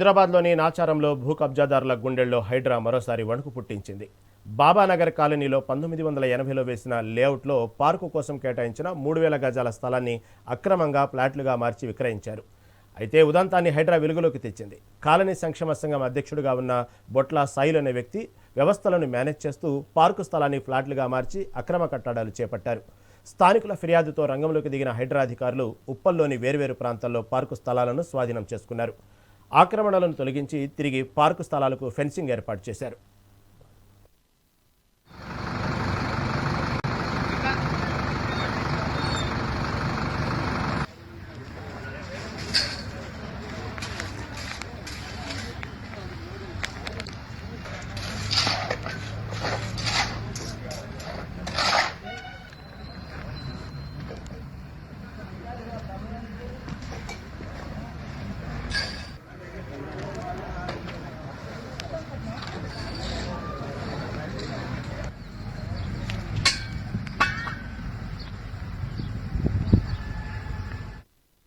హైదరాబాద్లోని నాచారంలో భూ కబ్జాదారుల గుండెల్లో హైడ్రా మరోసారి వణుకు పుట్టించింది. బాబానగర్ కాలనీలో పంతొమ్మిది వందల ఎనభైలో వేసిన లేఅవుట్లో పార్కు కోసం కేటాయించిన మూడు వేల గజాల స్థలాన్ని అక్రమంగా ప్లాట్లుగా మార్చి విక్రయించారు. అయితే ఉదంతాన్ని హైడ్రా వెలుగులోకి తెచ్చింది. కాలనీ సంక్షేమ సంఘం అధ్యక్షుడిగా ఉన్న బొట్ల సాయిల్ అనే వ్యక్తి వ్యవస్థలను మేనేజ్ చేస్తూ పార్కు స్థలాన్ని ఫ్లాట్లుగా మార్చి అక్రమ కట్టడాలు చేపట్టారు. స్థానికుల ఫిర్యాదుతో రంగంలోకి దిగిన హైడ్రా అధికారులు ఉప్పల్లోని వేర్వేరు ప్రాంతాల్లో పార్కు స్థలాలను స్వాధీనం చేసుకున్నారు. ఆక్రమణలను తొలగించి తిరిగి పార్కు స్థలాలకు ఫెన్సింగ్ ఏర్పాటు చేశారు.